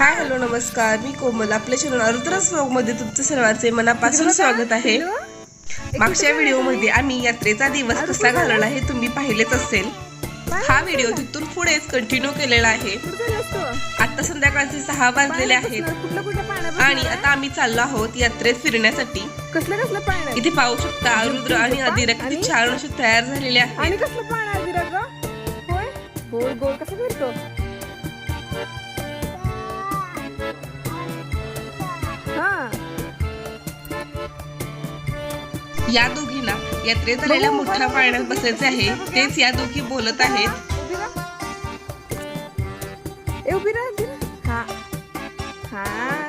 Hi hello नमस्कार. मी कोमल. आपल्या channel अरुद्रसमध्ये तुमचं सर्वांचे मनापासून स्वागत आहे. मागच्या व्हिडिओमध्ये आम्ही यात्रेचा दिवस कसा घालवला हे तुम्ही पाहिलेच असेल. हा व्हिडिओ तिथून पुढेच कंटिन्यू केलेला आहे. आता संध्याकाळचे सहा वाजलेले आहेत. आणि आता आम्ही चाललो आहोत यात्रेत फिरण्यासाठी? इथे पाहू शकता रुद्र आणि अदिरा किती छान असे तयार झालेले आहे या दोघींना यात्रेत आलेल्या मोठ्या पाळण्यात बसायचे आहे. तेच या दोघी बोलत आहेत. उभी राहा. ए, उभी राहा, उभी राहा. हा. हा.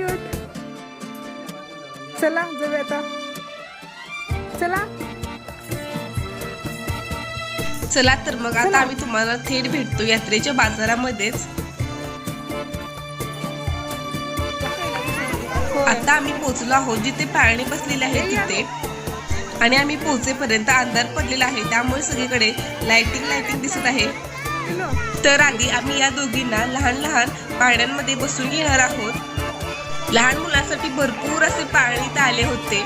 क्यूट. चला जाऊया आता. चला. चला तर मग आता आम्ही तुम्हाला थेट भेटतो यात्रेच्या बाजारामध्येच. आता आम्ही पोहोचलो आहोत जिथे पाळणे बसलेले आहेत तिथे. आणि आम्ही पोहोचेपर्यंत अंधार पडलेला आहे त्यामुळे सगळीकडे लाइटिंग लाइटिंग दिसत आहे. तर आधी आम्ही या दोघींना लहान लहान पाळण्यांमध्ये बसून घेणार आहोत. लहान मुलासाठी भरपूर असे पाळणीत आले होते.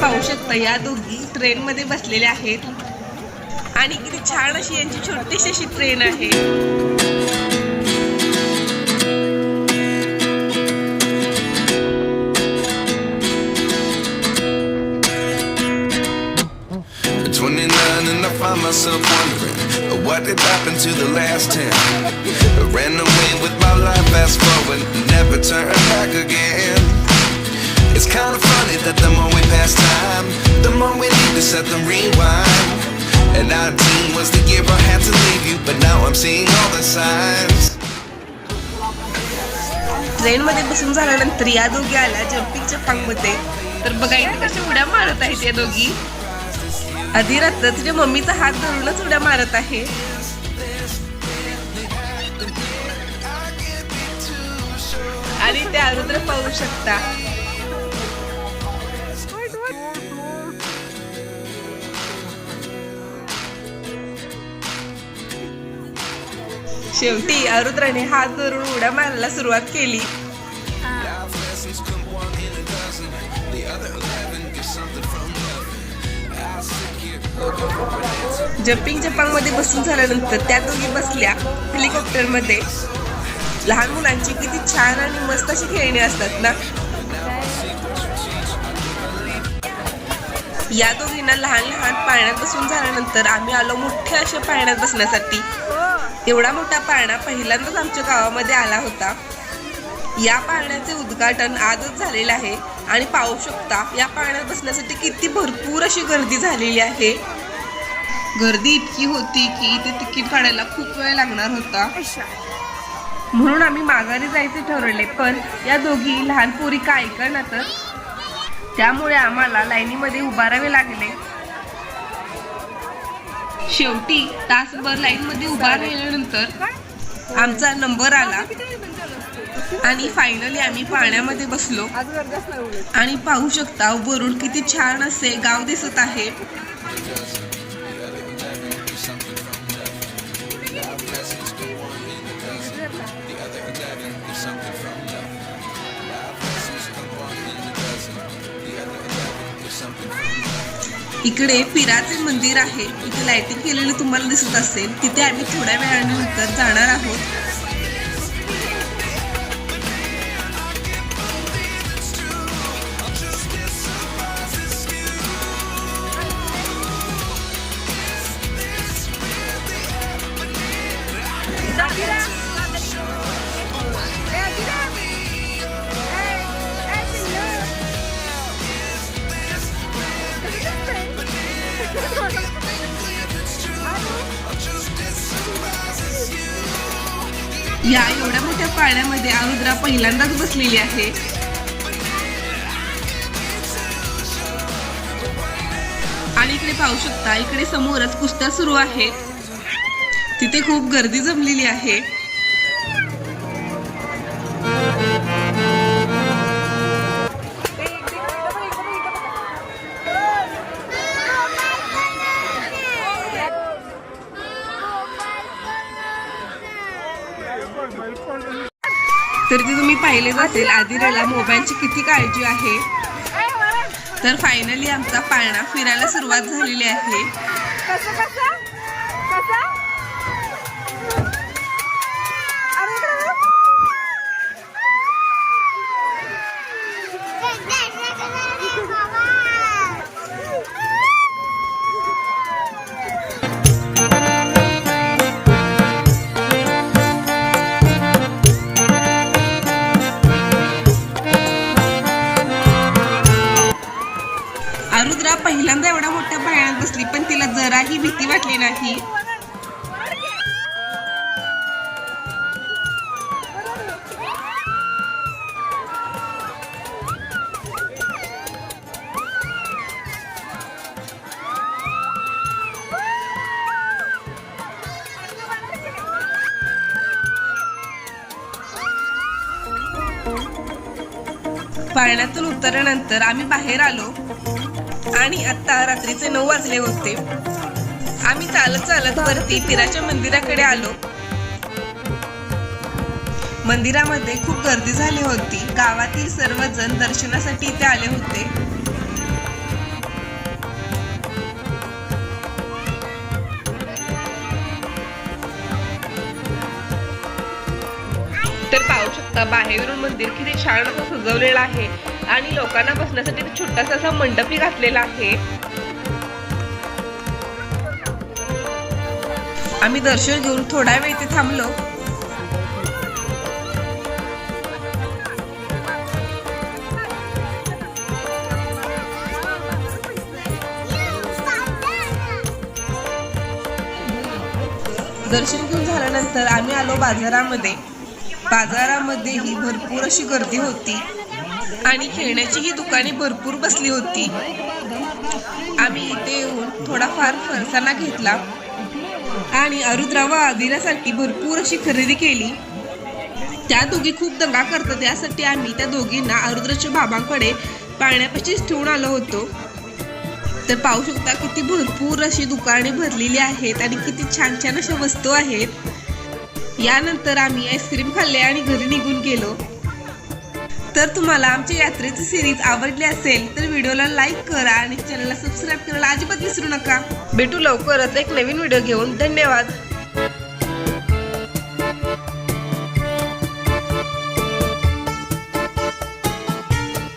पाहू शकता या दोघी ट्रेनमध्ये बसलेल्या आहेत आणि किती छान अशी यांची छोटीशी अशी ट्रेन आहे find myself wondering what did happen to the last 10 I ran away with my life fast forward never turn back again It's kind of funny that the more we pass time the more we need to set them rewind And 19 was the year I had to leave you but now I'm seeing all the signs ट्रेनमध्ये बसून झाल्यानंतर या दोघी आल्या जम्पिंगच्या पांगमध्ये तर बघा इथे कशा उड्या मारत आहेत या दोघी आधी रात्र तुझ्या मम्मीचा हात धरूनच उड्या मारत आहे आणि ते अरुद्र पाहू शकता शेवटी अरुद्राने हात धरून उड्या मारायला सुरुवात केली. जम्पिंग जपांगमध्ये बसून झाल्यानंतर त्या दोघी बसल्या हेलिकॉप्टरमध्ये लहान मुलांची किती छान आणि मस्त अशी खेळणी असतात ना? या दोघींना लहान लहान पाळण्यात बसून झाल्यानंतर आम्ही आलो मोठ्या अशा पाळण्यात बसण्यासाठी. एवढा मोठा पाळणा पहिल्यांदाच आमच्या गावामध्ये आला होता. या पाळण्याचे उद्घाटन आजच झालेलं आहे. आणि पाहू शकता या पाळण्यात बसण्यासाठी किती भरपूर अशी गर्दी झालेली आहे. गर्दी इतकी होती की इथे तिकीट काढायला खूप वेळ लागणार होता. म्हणून आम्ही माघारी जायचे ठरवले पण या दोघी लहान पोरी काय करणार तर? त्यामुळे आम्हाला लाईनीमध्ये उभारावे लागले. शेवटी तासभर लाईन मध्ये उभा राहिल्यानंतर आमचा नंबर आला. आणि फायनली आम्ही पाण्यामध्ये बसलो. आणि पाहू शकता वरून किती छान असे गाव दिसत आहे. इकडे पिराचे मंदिर आहे. इथे लाइटिंग केलेली तुम्हाला दिसत असेल. तिथे आम्ही थोड्या वेळानंतर जाणार आहोत. या एवढ्या मोठ्या पाण्यामध्ये आरुद्रा पहिल्यांदाच बसलेली आहे. आणि इकडे पाहू शकता इकडे समोरच कुस्त्या सुरू आहेत. तिथे खूप गर्दी जमलेली आहे. पाहिलेच असेल आदिराला मोबाईलची किती काळजी आहे? तर फायनली आमचा पाळणा फिरायला सुरुवात झालेली आहे. आरुद्रा पहिल्यांदा एवढ्या मोठ्या पाळण्यात बसली पण तिला जराही भीती वाटली नाही. पाळण्यातून उतरल्यानंतर आम्ही बाहेर आलो. आणि आता रात्रीचे नऊ वाजले होते. आम्ही चालत चालत वरती पिराच्या मंदिराकडे आलो. मंदिरामध्ये खूप गर्दी झाली होती. गावातील सर्वजण दर्शनासाठी इथे आले होते. तर पाहू शकता बाहेरून मंदिर किती छान असं सजवलेलं आहे. आणि लोकांना बसण्यासाठी छोटासा असा मंडपही घातलेला आहे. आम्ही दर्शन घेऊन थोडा वेळ इथे थांबलो. दर्शन घेऊन झाल्यानंतर आम्ही आलो बाजारामध्ये. बाजारामध्ये ही भरपूर अशी गर्दी होती. आणि खेळण्याची ही दुकाने भरपूर बसली होती. आम्ही इथे येऊन थोडाफार फरसाना घेतला. आणि अरुद्रा व आदिरासाठी भरपूर अशी खरेदी केली. त्या दोघी खूप दंगा करतात. यासाठी आम्ही त्या दोघींना अरुद्राच्या बाबांकडे पाळण्यापाशीच ठेवून आलो होतो. तर पाहू शकता किती भरपूर अशी दुकाने भरलेली आहेत आणि किती छान छान अशा वस्तू आहेत. यानंतर आम्ही आईस्क्रीम खाल्ले आणि घरी निघून गेलो. तर तुम्हाला आमच्या यात्रेची सिरीज आवडली असेल तर व्हिडिओला लाईक करा आणि चॅनलला सबस्क्राईब करायला अजिबात विसरू नका. भेटू लवकरच एक नवीन व्हिडिओ घेऊन. धन्यवाद.